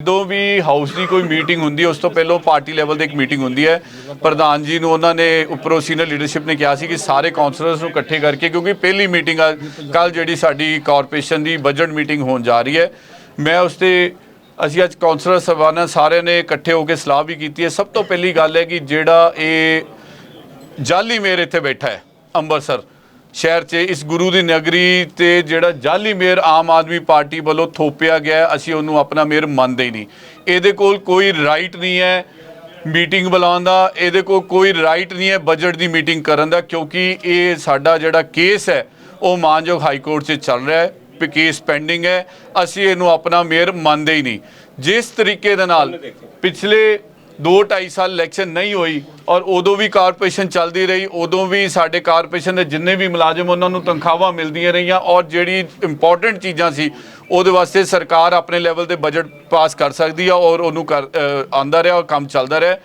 ਜਦੋਂ ਵੀ ਹਾਊਸ ਦੀ ਕੋਈ ਮੀਟਿੰਗ ਹੁੰਦੀ ਹੈ, ਉਸ ਤੋਂ ਪਹਿਲਾਂ ਪਾਰਟੀ ਲੈਵਲ ਤੇ ਇੱਕ ਮੀਟਿੰਗ ਹੁੰਦੀ ਹੈ। ਪ੍ਰਧਾਨ ਜੀ ਨੂੰ ਉਹਨਾਂ ਨੇ ਉੱਪਰੋਂ ਸੀਨੀਅਰ ਲੀਡਰਸ਼ਿਪ ਨੇ ਕਿਹਾ ਸੀ ਕਿ ਸਾਰੇ ਕਾਉਂਸਲਰਸ ਨੂੰ ਇਕੱਠੇ ਕਰਕੇ, ਕਿਉਂਕਿ ਪਹਿਲੀ ਮੀਟਿੰਗ ਆ ਕੱਲ ਜਿਹੜੀ ਸਾਡੀ ਕਾਰਪੋਰੇਸ਼ਨ ਦੀ ਬਜਟ ਮੀਟਿੰਗ ਹੋਣ ਜਾ ਰਹੀ ਹੈ। ਮੈਂ ਉਸ ਤੇ, ਅਸੀਂ ਅੱਜ ਕਾਉਂਸਲਰ ਸਭਾਨਾਂ ਸਾਰਿਆਂ ਨੇ ਇਕੱਠੇ ਹੋ ਕੇ ਸਲਾਹ ਵੀ ਕੀਤੀ ਹੈ। ਸਭ ਤੋਂ ਪਹਿਲੀ ਗੱਲ ਹੈ ਕਿ ਜਿਹੜਾ ਇਹ ਜਾਲੀ ਮੇਰ ਇੱਥੇ ਬੈਠਾ ਹੈ ਅੰਮ੍ਰਿਤਸਰ ਸ਼ਹਿਰ 'ਚ ਇਸ ਗੁਰੂ ਦੀ ਨਗਰੀ ਤੇ ਜਿਹੜਾ ਜਾਲੀ ਮੇਰ ਆਮ ਆਦਮੀ ਪਾਰਟੀ ਵੱਲੋਂ ਥੋਪਿਆ ਗਿਆ ਅਸੀਂ ਉਹਨੂੰ ਆਪਣਾ ਮੇਰ ਮੰਨਦੇ ਹੀ ਨਹੀਂ। ਇਹਦੇ ਕੋਲ ਕੋਈ ਰਾਈਟ ਨਹੀਂ ਹੈ ਮੀਟਿੰਗ ਬੁਲਾਉਣ ਦਾ ਇਹਦੇ ਕੋਲ ਕੋਈ ਰਾਈਟ ਨਹੀਂ ਹੈ ਬਜਟ ਦੀ ਮੀਟਿੰਗ ਕਰਨ ਦਾ ਕਿਉਂਕਿ ਇਹ ਸਾਡਾ ਜਿਹੜਾ ਕੇਸ ਹੈ ਉਹ ਮਾਨਯੋਗ ਹਾਈ ਕੋਰਟ 'ਚ ਚੱਲ ਰਿਹਾ ਹੈ ਕੇਸ ਪੈਂਡਿੰਗ ਹੈ ਅਸੀਂ ਇਹਨੂੰ ਆਪਣਾ ਮੇਅਰ ਮੰਨਦੇ ਹੀ ਨਹੀਂ। ਜਿਸ ਤਰੀਕੇ ਦੇ ਨਾਲ ਪਿਛਲੇ 2.5 ਸਾਲ ਇਲੈਕਸ਼ਨ ਨਹੀਂ ਹੋਈ ਔਰ ਉਦੋਂ ਵੀ ਕਾਰਪੋਰੇਸ਼ਨ ਚੱਲਦੀ ਰਹੀ ਉਦੋਂ ਵੀ ਸਾਡੇ ਕਾਰਪੋਰੇਸ਼ਨ ਦੇ ਜਿੰਨੇ ਵੀ ਮੁਲਾਜ਼ਮ ਉਹਨਾਂ ਨੂੰ ਤਨਖਾਹਾਂ ਮਿਲਦੀਆਂ ਰਹੀਆਂ ਔਰ ਜਿਹੜੀ ਇੰਪੋਰਟੈਂਟ ਚੀਜ਼ਾਂ ਸੀ ਉਹਦੇ ਵਾਸਤੇ ਸਰਕਾਰ ਆਪਣੇ ਲੈਵਲ ਤੇ ਬਜਟ ਪਾਸ ਕਰ ਸਕਦੀ ਆ ਔਰ ਉਹਨੂੰ ਕਰ ਅ, ਆਂਦਾ ਰਿਹਾ ਔਰ ਕੰਮ ਚੱਲਦਾ ਰਿਹਾ।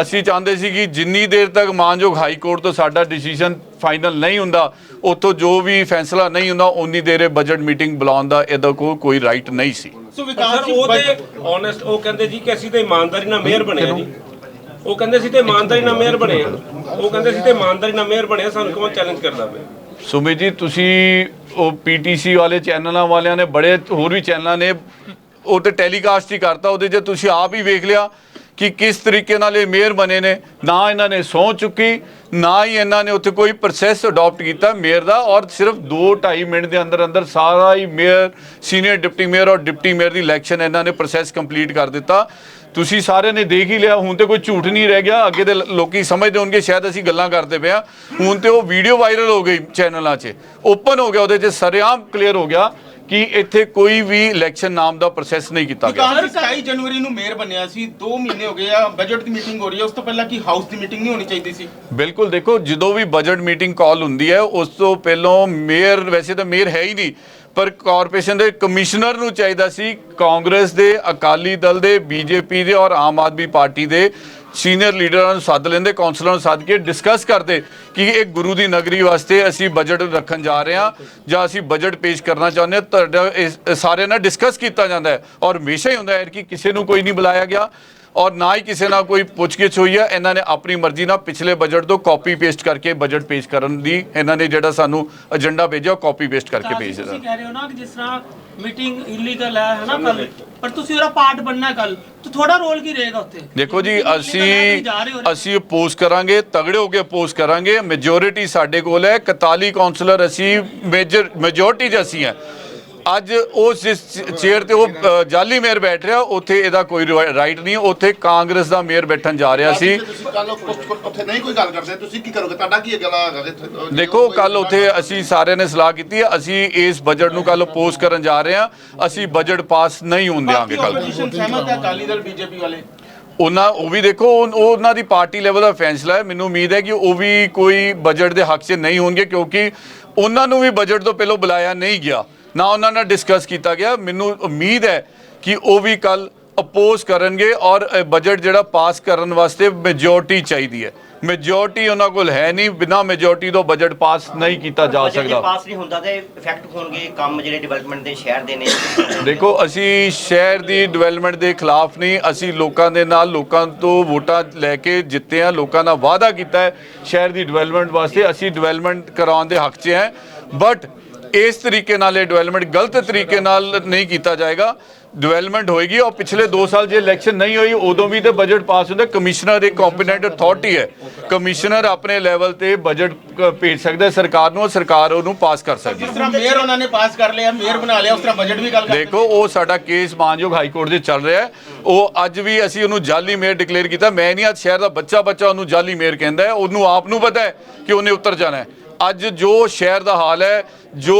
ਅਸੀਂ ਚਾਹੁੰਦੇ ਸੀ ਕਿ ਜਿੰਨੀ ਦੇਰ ਤੱਕ ਮਾਨਯੋਗ ਹਾਈ ਕੋਰਟ ਤੋਂ ਸਾਡਾ ਡਿਸੀਜਨ ਫਾਈਨਲ ਨਹੀਂ ਹੁੰਦਾ ਉੱਥੋਂ ਜੋ ਵੀ ਫੈਸਲਾ ਨਹੀਂ ਹੁੰਦਾ ਉਨੀ ਦੇਰ ਬਜਟ ਮੀਟਿੰਗ ਬੁਲਾਉਣ ਦਾ ਇਹਦਾ ਕੋਈ ਕੋਈ ਰਾਈਟ ਨਹੀਂ ਸੀ। ਸੋ ਵਿਕਾਸ ਜੀ ਉਹ ਤੇ ਓਨੈਸਟ ਉਹ ਕਹਿੰਦੇ ਜੀ ਕਿ ਅਸੀਂ ਤੇ ਇਮਾਨਦਾਰੀ ਨਾਲ ਮੇਅਰ ਬਣੇ ਆ ਜੀ। ਉਹ ਕਹਿੰਦੇ ਸੀ ਤੇ ਇਮਾਨਦਾਰੀ ਨਾਲ ਮੇਅਰ ਬਣੇ ਆ। ਉਹ ਕਹਿੰਦੇ ਸੀ ਤੇ ਇਮਾਨਦਾਰੀ ਨਾਲ ਮੇਅਰ ਬਣੇ ਆ ਸਾਨੂੰ ਕੌਣ ਚੈਲੰਜ ਕਰਦਾ ਪਿਆ? ਸੁਮਿਤ ਜੀ ਤੁਸੀਂ ਉਹ ਪੀਟੀਸੀ ਵਾਲੇ ਚੈਨਲਾਂ ਵਾਲਿਆਂ ਨੇ ਬੜੇ ਹੋਰ ਵੀ ਚੈਨਲਾਂ ਨੇ ਉਹ ਤੇ ਟੈਲੀਕਾਸਟ ਹੀ ਕਰਤਾ ਉਹਦੇ 'ਚ ਤੁਸੀਂ ਆਪ ਹੀ ਵੇਖ ਲਿਆ। ਕਿ ਕਿਸ ਤਰੀਕੇ ਨਾਲ ਇਹ ਮੇਅਰ ਬਣੇ ਨੇ, ਨਾ ਇਹਨਾਂ ਨੇ ਸਹੁੰ ਚੁੱਕੀ, ਨਾ ਹੀ ਇਹਨਾਂ ਨੇ ਉੱਥੇ ਕੋਈ ਪ੍ਰੋਸੈਸ ਅਡਾਪਟ ਕੀਤਾ ਮੇਅਰ ਦਾ, ਔਰ ਸਿਰਫ 2.5 ਮਿੰਟ ਦੇ ਅੰਦਰ ਅੰਦਰ ਸਾਰਾ ਹੀ ਮੇਅਰ ਸੀਨੀਅਰ ਡਿਪਟੀ ਮੇਅਰ ਔਰ ਡਿਪਟੀ ਮੇਅਰ ਦੀ ਇਲੈਕਸ਼ਨ ਇਹਨਾਂ ਨੇ ਪ੍ਰੋਸੈਸ ਕੰਪਲੀਟ ਕਰ ਦਿੱਤਾ। ਤੁਸੀਂ ਸਾਰਿਆਂ ਨੇ ਦੇਖ ਹੀ ਲਿਆ, ਹੁਣ ਤੇ ਕੋਈ ਝੂਠ ਨਹੀਂ ਰਹਿ ਗਿਆ, ਅੱਗੇ ਦੇ ਲ- ਲੋਕੀ ਸਮਝਦੇ ਹੋਣਗੇ, ਸ਼ਾਇਦ ਅਸੀਂ ਗੱਲਾਂ ਕਰਦੇ ਪਏ ਆ ਹੁਣ ਤੇ ਉਹ ਵੀਡੀਓ ਵਾਇਰਲ ਹੋ ਗਈ ਚੈਨਲਾਂ 'ਚ ਓਪਨ ਹੋ ਗਿਆ ਉਹਦੇ 'ਚ, ਸਰਿਆਮ ਕਲੀਅਰ ਹੋ ਗਿਆ। ਕਿ ਇੱਥੇ ਕੋਈ ਵੀ ਇਲੈਕਸ਼ਨ ਨਾਮ ਦਾ ਪ੍ਰੋਸੈਸ ਨਹੀਂ ਕੀਤਾ ਗਿਆ। ਜੀ 27 ਜਨਵਰੀ ਨੂੰ ਮੇਅਰ ਬਣਿਆ ਸੀ 2 ਮਹੀਨੇ ਹੋ ਗਏ ਆ ਬਜਟ ਦੀ ਮੀਟਿੰਗ ਹੋ ਰਹੀ ਹੈ ਉਸ ਤੋਂ ਪਹਿਲਾਂ ਕੀ ਹਾਊਸ ਦੀ ਮੀਟਿੰਗ ਨਹੀਂ ਹੋਣੀ ਚਾਹੀਦੀ ਸੀ? ਬਿਲਕੁਲ ਦੇਖੋ ਜਦੋਂ ਵੀ ਬਜਟ ਮੀਟਿੰਗ ਕਾਲ ਹੁੰਦੀ ਹੈ ਉਸ ਤੋਂ ਪਹਿਲਾਂ ਮੇਅਰ ਵੈਸੇ ਤਾਂ ਮੇਅਰ ਹੈ ਹੀ ਨਹੀਂ ਪਰ ਕਾਰਪੋਰੇਸ਼ਨ ਦੇ ਕਮਿਸ਼ਨਰ ਨੂੰ ਚਾਹੀਦਾ ਸੀ ਕਾਂਗਰਸ ਦੇ ਅਕਾਲੀ ਦਲ ਦੇ ਬੀਜੇਪੀ ਦੇ ਔਰ ਆਮ ਆਦਮੀ ਪਾਰਟੀ ਦੇ। ਸੀਨੀਅਰ ਲੀਡਰਾਂ ਨੂੰ ਸੱਦ ਲੈਂਦੇ ਕਾਉਂਸਲਰਾਂ ਨੂੰ ਸੱਦ ਕੇ ਡਿਸਕਸ ਕਰਦੇ ਕਿ ਇਹ ਗੁਰੂ ਦੀ ਨਗਰੀ ਵਾਸਤੇ ਅਸੀਂ ਬਜਟ ਰੱਖਣ ਜਾ ਰਹੇ ਹਾਂ ਜਾਂ ਅਸੀਂ ਬਜਟ ਪੇਸ਼ ਕਰਨਾ ਚਾਹੁੰਦੇ ਹਾਂ, ਤੁਹਾਡਾ ਇਸ ਸਾਰਿਆਂ ਨਾਲ ਡਿਸਕਸ ਕੀਤਾ ਜਾਂਦਾ ਹੈ। ਔਰ ਹਮੇਸ਼ਾ ਹੀ ਹੁੰਦਾ ਹੈ ਕਿ ਕਿਸੇ ਨੂੰ ਕੋਈ ਨਹੀਂ ਬੁਲਾਇਆ ਗਿਆ। ਔਰ ਨਾ ਹੀ ਕਿਸੇ ਨਾਲ ਕੋਈ ਪੁੱਛਗਿੱਛ ਹੋਈ ਹੈ। ਇਹਨਾਂ ਨੇ ਆਪਣੀ ਮਰਜ਼ੀ ਨਾਲ ਪਿਛਲੇ ਬਜਟ ਤੋਂ ਕਾਪੀ ਪੇਸਟ ਕਰਕੇ ਬਜਟ ਪੇਸ਼ ਕਰਨ ਦੀ ਇਹਨਾਂ ਨੇ ਜਿਹੜਾ ਸਾਨੂੰ ਏਜੰਡਾ ਭੇਜਿਆ ਕਾਪੀ ਪੇਸਟ ਕਰਕੇ ਭੇਜ ਤੁਸੀਂ ਦਿੱਤਾ ਕਹਿ ਰਹੇ ਹੋ ਨਾ ਕਿ ਜਿਸ ਤਰ੍ਹਾਂ ਮੀਟਿੰਗ ਇਲੀਗਲ ਹੈ ਹੈ ਨਾ ਕੱਲ ਪਰ ਤੁਸੀਂ ਉਹਦਾ ਪਾਰਟ ਬਣਨਾ ਕੱਲ ਤਾਂ ਤੁਹਾਡਾ ਰੋਲ ਕੀ ਰਹੇਗਾ ਉੱਥੇ? ਦੇਖੋ ਜੀ ਅਸੀਂ ਤੁਸੀਂ ਜਾ ਅਸੀਂ ਅਪੋਜ਼ ਕਰਾਂਗੇ ਤਗੜੇ ਹੋ ਕੇ ਅਪੋਜ਼ ਕਰਾਂਗੇ। ਮੈਜੋਰਿਟੀ ਸਾਡੇ ਕੋਲ ਹੈ। 41 ਕਾਉਂਸਲਰ ਅਸੀਂ ਮੇਜਰ ਮੈਜੋਰਿਟੀ ਅਸੀਂ ਹੈ। ਅੱਜ ਉਸ ਜਿਸ ਚੇਅਰ ਤੇ ਉਹ ਜਾਲੀ ਮੇਅਰ ਬੈਠ ਰਿਹਾ ਉੱਥੇ ਇਹਦਾ ਕੋਈ ਰਾਈਟ ਨਹੀਂ ਉੱਥੇ ਕਾਂਗਰਸ ਦਾ ਮੇਅਰ ਬੈਠਣ ਜਾ ਰਿਹਾ ਸੀ। ਤੁਸੀਂ ਕੱਲ ਉੱਥੇ ਨਹੀਂ ਕੋਈ ਗੱਲ ਕਰਦੇ ਤੁਸੀਂ ਕੀ ਕਰੋਗੇ? ਤੁਹਾਡਾ ਕੀ ਅਗਲਾ ਹੈਗਾ ਇੱਥੇ? ਦੇਖੋ ਕੱਲ ਉੱਥੇ ਅਸੀਂ ਸਾਰਿਆਂ ਨੇ ਸਲਾਹ ਕੀਤੀ ਹੈ ਅਸੀਂ ਇਸ ਬਜਟ ਨੂੰ ਕੱਲ ਅਪੋਜ਼ ਕਰਨ ਜਾ ਰਹੇ ਹਾਂ ਅਸੀਂ ਬਜਟ ਪਾਸ ਨਹੀਂ ਹੋਣ ਦਿਆਂਗੇ ਕੱਲ ਆਪੋਜੀਸ਼ਨ ਸਹਿਮਤ ਹੈ ਅਕਾਲੀ ਦਲ ਬੀਜੇਪੀ ਵਾਲੇ? ਉਹਨਾਂ ਉਹ ਵੀ ਦੇਖੋ ਉਹ ਉਹ ਉਹਨਾਂ ਦੀ ਪਾਰਟੀ ਲੈਵਲ ਦਾ ਫੈਸਲਾ ਹੈ। ਮੈਨੂੰ ਉਮੀਦ ਹੈ ਕਿ ਉਹ ਵੀ ਕੋਈ ਬਜਟ ਦੇ ਹੱਕ 'ਚ ਨਹੀਂ ਹੋਣਗੇ ਕਿਉਂਕਿ ਉਹਨਾਂ ਨੂੰ ਵੀ ਬਜਟ ਤੋਂ ਪਹਿਲਾਂ ਬੁਲਾਇਆ ਨਹੀਂ ਗਿਆ। ਨਾ ਉਹਨਾਂ ਨਾਲ ਡਿਸਕਸ ਕੀਤਾ ਗਿਆ। ਮੈਨੂੰ ਉਮੀਦ ਹੈ ਕਿ ਉਹ ਵੀ ਕੱਲ ਅਪੋਜ਼ ਕਰਨਗੇ ਔਰ ਬਜਟ ਜਿਹੜਾ ਪਾਸ ਕਰਨ ਵਾਸਤੇ ਮੈਜੋਰਟੀ ਚਾਹੀਦੀ ਹੈ। ਮੈਜੋਰਟੀ ਉਹਨਾਂ ਕੋਲ ਹੈ ਨਹੀਂ ਬਿਨਾ ਮੈਜੋਰਟੀ ਤੋਂ ਬਜਟ ਪਾਸ ਨਹੀਂ ਕੀਤਾ ਜਾ ਸਕਦਾ। ਪਾਸ ਨਹੀਂ ਹੁੰਦਾ ਤੇ ਇਫੈਕਟ ਹੋਣਗੇ ਕੰਮ ਜਿਹੜੇ ਡਿਵੈਲਪਮੈਂਟ ਦੇ ਸ਼ਹਿਰ ਦੇ ਨੇ। ਦੇਖੋ ਅਸੀਂ ਸ਼ਹਿਰ ਦੀ ਡਿਵੈਲਪਮੈਂਟ ਦੇ ਖਿਲਾਫ ਨਹੀਂ ਅਸੀਂ ਲੋਕਾਂ ਦੇ ਨਾਲ ਲੋਕਾਂ ਤੋਂ ਵੋਟਾਂ ਲੈ ਕੇ ਜਿੱਤੇ ਆ ਲੋਕਾਂ ਦਾ ਵਾਅਦਾ ਕੀਤਾ ਹੈ ਸ਼ਹਿਰ ਦੀ ਡਿਵੈਲਪਮੈਂਟ ਵਾਸਤੇ। ਅਸੀਂ ਡਿਵੈਲਪਮੈਂਟ ਕਰਾਉਣ ਦੇ ਹੱਕ 'ਚ ਹੈ ਬਟ ਇਸ ਤਰੀਕੇ ਨਾਲ ਇਹ ਡਿਵੈਲਪਮੈਂਟ ਗਲਤ ਤਰੀਕੇ ਨਾਲ ਨਹੀਂ ਕੀਤਾ ਜਾਏਗਾ। ਡਿਵੈਲਪਮੈਂਟ ਹੋਏਗੀ ਔਰ ਪਿਛਲੇ 2 ਸਾਲ ਜੇ ਇਲੈਕਸ਼ਨ ਨਹੀਂ ਹੋਈ ਉਦੋਂ ਵੀ ਤੇ ਬਜਟ ਪਾਸ ਹੁੰਦਾ। ਕਮਿਸ਼ਨਰ ਇੱਕ ਕੰਪੀਟੈਂਟ ਅਥਾਰਟੀ ਹੈ। ਕਮਿਸ਼ਨਰ ਆਪਣੇ ਲੈਵਲ ਤੇ ਬਜਟ ਭੇਜ ਸਕਦਾ ਹੈ ਸਰਕਾਰ ਨੂੰ ਔਰ ਸਰਕਾਰ ਉਹਨੂੰ ਪਾਸ ਕਰ ਸਕਦੀ ਹੈ। ਜਿਸ ਤਰ੍ਹਾਂ ਮੇਅਰ ਉਹਨਾਂ ਨੇ ਪਾਸ ਕਰ ਲਿਆ ਮੇਅਰ ਬਣਾ ਲਿਆ ਉਸ ਤਰ੍ਹਾਂ ਬਜਟ ਵੀ ਗੱਲ ਕਰ ਦੇਖੋ ਉਹ ਸਾਡਾ ਕੇਸ ਮਾਨਯੋਗ ਹਾਈ ਕੋਰਟ ਦੇ ਚੱਲ ਰਿਹਾ ਹੈ। ਉਹ ਅੱਜ ਵੀ ਅਸੀਂ ਉਹਨੂੰ ਜਾਲੀ ਮੇਅਰ ਡਿਕਲੇਅਰ ਕੀਤਾ। ਮੈਂ ਨਹੀਂ ਅੱਜ ਸ਼ਹਿਰ ਦਾ ਬੱਚਾ ਬੱਚਾ ਉਹਨੂੰ ਜਾਲੀ ਮੇਅਰ ਕਹਿੰਦਾ ਹੈ। ਉਹਨੂੰ ਆਪ ਨੂੰ ਪਤਾ ਹੈ ਕਿ ਉਹਨੇ ਉੱਤਰ ਜਾਣਾ ਹੈ। ਅੱਜ ਜੋ ਸ਼ਹਿਰ ਦਾ ਹਾਲ ਹੈ ਜੋ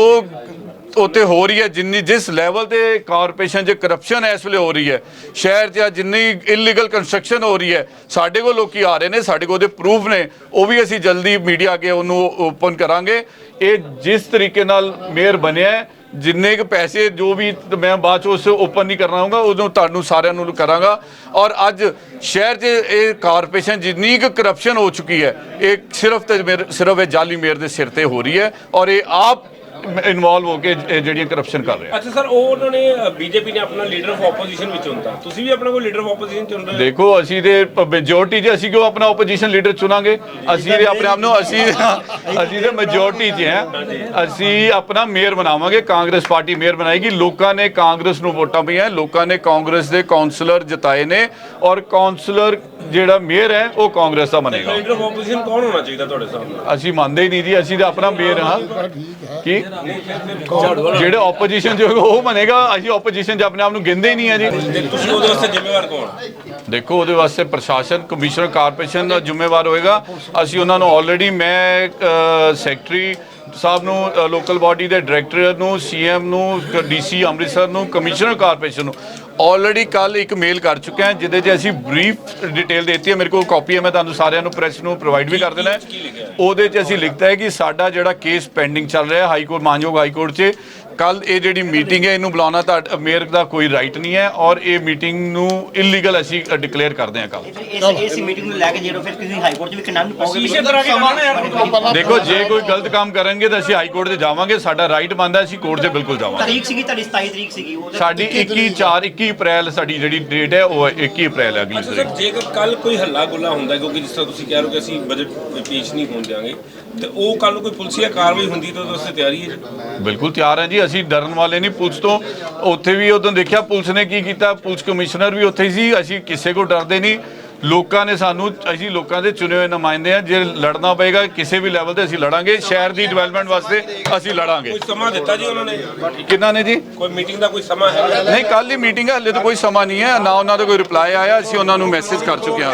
ਉੱਥੇ ਹੋ ਰਹੀ ਹੈ ਜਿੰਨੀ ਜਿਸ ਲੈਵਲ ਤੇ ਕਾਰਪੋਰੇਸ਼ਨ 'ਚ ਕਰਪਸ਼ਨ ਇਸ ਵੇਲੇ ਹੋ ਰਹੀ ਹੈ। ਸ਼ਹਿਰ 'ਚ ਜਿੰਨੀ ਇਲੀਗਲ ਕੰਸਟਰਕਸ਼ਨ ਹੋ ਰਹੀ ਹੈ, ਸਾਡੇ ਕੋਲ ਲੋਕੀ ਆ ਰਹੇ ਨੇ, ਸਾਡੇ ਕੋਲ ਉਹਦੇ ਪ੍ਰੂਫ ਨੇ, ਉਹ ਵੀ ਅਸੀਂ ਜਲਦੀ ਮੀਡੀਆ ਅੱਗੇ ਉਹਨੂੰ ਓਪਨ ਕਰਾਂਗੇ। ਇਹ ਜਿਸ ਤਰੀਕੇ ਨਾਲ ਮੇਅਰ ਬਣਿਆ ਜਿੰਨੇ ਕੁ ਪੈਸੇ ਜੋ ਵੀ ਮੈਂ ਬਾਅਦ ਚ ਉਸ ਓਪਨ ਨਹੀਂ ਕਰਨਾ ਹੋਊਗਾ ਉਦੋਂ ਤੁਹਾਨੂੰ ਸਾਰਿਆਂ ਨੂੰ ਕਰਾਂਗਾ। ਔਰ ਅੱਜ ਸ਼ਹਿਰ 'ਚ ਇਹ ਕਾਰਪੋਰੇਸ਼ਨ ਜਿੰਨੀ ਕੁ ਕਰਪਸ਼ਨ ਹੋ ਚੁੱਕੀ ਹੈ, ਇਹ ਸਿਰਫ ਤੇ ਮੇਰੇ- ਸਿਰਫ ਇਹ ਜਾਲੀ ਮੇਰ ਦੇ ਸਿਰ ਤੇ ਹੋ ਰਹੀ ਹੈ। ਔਰ ਇਹ ਆਪ ਇਨਵੋਲਵ ਹੋ ਕੇ ਜਿਹੜੀਆਂ ਕਰਪਸ਼ਨ ਕਰ ਰਿਹਾ। ਅੱਛਾ ਸਰ ਉਹ ਉਹਨਾਂ ਨੇ ਬੀਜੇਪੀ ਨੇ ਆਪਣਾ ਲੀਡਰ ਆਫ ਆਪੋਜੀਸ਼ਨ ਵਿੱਚ ਚੁਣਤਾ। ਤੁਸੀਂ ਵੀ ਆਪਣਾ ਕੋਈ ਲੀਡਰ ਆਫ ਆਪੋਜੀਸ਼ਨ ਚੁਣ ਰਹੇ ਹੋ? ਦੇਖੋ ਅਸੀਂ ਦੇ ਮੈਜੋਰਟੀ 'ਚ ਅਸੀਂ ਕਿਉਂ ਆਪਣਾ ਆਪੋਜੀਸ਼ਨ ਲੀਡਰ ਚੁਣਾਂਗੇ? ਅਸੀਂ ਦੇ ਆਪਣੇ ਆਪ ਨੂੰ ਅਸੀਂ ਅਸੀਂ ਦੇ ਮੈਜੋਰਟੀ 'ਚ ਹੈ। ਅਸੀਂ ਆਪਣਾ ਮੇਅਰ ਬਣਾਵਾਂਗੇ ਕਾਂਗਰਸ ਪਾਰਟੀ ਮੇਅਰ ਬਣਾਏਗੀ। ਲੋਕਾਂ ਨੇ ਕਾਂਗਰਸ ਨੂੰ ਵੋਟਾਂ ਪਈਆਂ ਲੋਕਾਂ ਨੇ ਕਾਂਗਰਸ ਦੇ ਕਾਉਂਸਲਰ ਜਿਤਾਏ ਨੇ ਔਰ ਕਾਉਂਸਲਰ ਜਿਹੜਾ ਮੇਅਰ ਹੈ ਉਹ ਕਾਂਗਰਸ ਦਾ ਬਣੇਗਾ। ਲੀਡਰ ਆਫ ਆਪੋਜੀਸ਼ਨ ਕੌਣ ਹੋਣਾ ਚਾਹੀਦਾ ਤੁਹਾਡੇ ਸਾਹਮਣੇ ਅਸੀਂ ਮੰਨਦੇ ਹੀ ਨਹੀਂ ਜੀ ਅਸੀਂ ਤਾਂ ਆਪਣਾ ਮੇਅਰ ਹਾਂ। ਕੀ? ਜਿਹੜੇ ਆਪੋਜੀਸ਼ਨ ਜੋ ਉਹ ਬਣੇਗਾ। ਅਸੀਂ ਆਪੋਜੀਸ਼ਨ 'ਚ ਆਪਣੇ ਆਪ ਨੂੰ ਗਿਣਦੇ ਹੀ ਨਹੀਂ ਆ ਜੀ। ਤੁਸੀਂ ਉਹਦੇ ਵਾਸਤੇ ਜ਼ਿੰਮੇਵਾਰ ਕੌਣ? ਦੇਖੋ ਉਹਦੇ ਵਾਸਤੇ ਪ੍ਰਸ਼ਾਸਨ ਕਮਿਸ਼ਨਰ ਕਾਰਪੋਰੇਸ਼ਨ ਦਾ ਜ਼ਿੰਮੇਵਾਰ ਹੋਏਗਾ। ਅਸੀਂ ਉਹਨਾਂ ਨੂੰ ਆਲਰੇਡੀ ਮੈਂ ਸੈਕਟਰੀ ਸਾਹਿਬ ਨੂੰ ਲੋਕਲ ਬਾਡੀ ਦੇ ਡਾਇਰੈਕਟਰ ਨੂੰ ਸੀਐਮ ਨੂੰ ਡੀਸੀ ਅੰਮ੍ਰਿਤਸਰ ਨੂੰ ਕਮਿਸ਼ਨਰ ਕਾਰਪੋਰੇਸ਼ਨ ਨੂੰ ਆਲਰੇਡੀ ਕੱਲ ਇੱਕ ਮੇਲ ਕਰ ਚੁੱਕੇ ਹਾਂ ਜਿਹਦੇ 'ਚ ਅਸੀਂ ਬਰੀਫ ਡਿਟੇਲ ਦਿੱਤੀ ਹੈ। ਮੇਰੇ ਕੋਲ ਕਾਪੀ ਹੈ ਮੈਂ ਤੁਹਾਨੂੰ ਸਾਰਿਆਂ ਨੂੰ ਪ੍ਰੈਸ ਨੂੰ ਪ੍ਰੋਵਾਈਡ ਵੀ ਕਰ ਦੇਣਾ ਉਹਦੇ 'ਚ ਅਸੀਂ ਲਿਖਤਾ ਹੈ ਕਿ ਸਾਡਾ ਜਿਹੜਾ ਕੇਸ ਪੈਂਡਿੰਗ ਚੱਲ ਰਿਹਾ ਹਾਈ ਕੋਰਟ ਮਾਨਯੋਗ ਹਾਈ ਕੋਰਟ 'ਚ ਕੱਲ ਇਹ ਜਿਹੜੀ ਮੀਟਿੰਗ ਹੈ ਇਹਨੂੰ ਬੁਲਾਉਣਾ ਤਾਂ ਮੇਅਰ ਦਾ ਕੋਈ ਰਾਈਟ ਨਹੀਂ ਹੈ ਔਰ ਇਹ ਮੀਟਿੰਗ ਨੂੰ ਇਲੀਗਲ ਅਸੀਂ ਡਿਕਲੇਅਰ ਕਰਦੇ ਹਾਂ ਕੱਲ ਇਸ ਇਸ ਮੀਟਿੰਗ ਨੂੰ ਲੈ ਕੇ ਜਦੋਂ ਫਿਰ ਤੁਸੀਂ ਹਾਈ ਕੋਰਟ 'ਚ ਵੀ ਕਿੰਨਾ ਨੂੰ ਪਾਓਗੇ। ਸ਼ੀਸ਼ੇ ਕਰਾ ਕੇ ਕਰਨਾ ਯਾਰ ਦੇਖੋ ਜੇ ਕੋਈ ਗਲਤ ਕੰਮ ਕਰਨਗੇ ਤਾਂ ਅਸੀਂ ਹਾਈ ਕੋਰਟ 'ਤੇ ਜਾਵਾਂਗੇ ਸਾਡਾ ਰਾਈਟ ਬਣਦਾ ਅਸੀਂ ਕੋਰਟ 'ਤੇ ਬਿਲਕੁਲ ਜਾਵਾਂਗੇ। ਤਾਰੀਖ ਸੀਗੀ ਤੁਹਾਡੀ 27 ਤਰੀਕ ਸੀਗੀ ਉਹਦੇ ਸਾਡੀ 21 4 21 ਅਪ੍ਰੈਲ ਸਾਡੀ ਜਿਹੜੀ ਡੇਟ ਹੈ ਉਹ 21 ਅਪ੍ਰੈਲ ਹੈ ਅਗਲੀ ਸਰ ਜੇਕਰ ਕੱਲ ਕੋਈ ਹੱਲਾ ਗੁੱਲਾ ਹੁੰਦਾ ਕਿਉਂਕਿ ਜਿਸ ਤਰ੍ਹਾਂ ਤੁਸੀਂ ਕਹਿ ਰਹੇ ਹੋ ਕਿ ਅਸੀਂ ਬਜਟ ਪੇਸ਼ ਨਹੀਂ ਹੋਣ ਦਿਆਂਗੇ ਤੇ ਉਹ ਕੱਲ ਨੂੰ ਕੋਈ ਪੁਲਿਸੀਆ ਕਾਰਵਾਈ ਹੁੰਦੀ ਤਾਂ ਉਹਦੇ ਵਾਸਤੇ ਤਿਆਰੀ ਹੈ ਬਿਲਕੁਲ ਤਿਆਰ ਹੈ ਜੀ ਅਸੀਂ ਡਰਨ ਵਾਲੇ ਨਹੀਂ ਪੁਲਿਸ ਤੋਂ। ਉੱਥੇ ਵੀ ਉਦੋਂ ਦੇਖਿਆ ਪੁਲਿਸ ਨੇ ਕੀ ਕੀਤਾ ਪੁਲਿਸ ਕਮਿਸ਼ਨਰ ਵੀ ਉੱਥੇ ਸੀ ਅਸੀਂ ਕਿਸੇ ਕੋ ਡਰਦੇ ਨਹੀਂ। ਲੋਕਾਂ ਨੇ ਸਾਨੂੰ ਅਸੀਂ ਲੋਕਾਂ ਦੇ ਚੁਣੇ ਹੋਏ ਨੁਮਾਇੰਦੇ ਆ ਜੇ ਲੜਨਾ ਪਏਗਾ ਕਿਸੇ ਵੀ ਲੈਵਲ ਤੇ ਅਸੀਂ ਲੜਾਂਗੇ ਸ਼ਹਿਰ ਦੀ ਡਿਵੈਲਪਮੈਂਟ ਵਾਸਤੇ ਅਸੀਂ ਲੜਾਂਗੇ। ਕੋਈ ਸਮਾਂ ਦਿੱਤਾ ਜੀ ਉਹਨਾਂ ਨੇ? ਕਿੰਨਾ ਨੇ ਜੀ? ਕੋਈ ਮੀਟਿੰਗ ਦਾ ਕੋਈ ਸਮਾਂ ਹੈ? ਨਹੀਂ ਕੱਲ ਹੀ ਮੀਟਿੰਗ ਹੈ ਹਲੇ ਤਾਂ ਕੋਈ ਸਮਾਂ ਨਹੀਂ ਹੈ ਨਾ ਉਹਨਾਂ ਦਾ ਕੋਈ ਰਿਪਲਾਈ ਆਇਆ ਅਸੀਂ ਉਹਨਾਂ ਨੂੰ ਮੈਸੇਜ ਕਰ ਚੁੱਕੇ ਹਾਂ।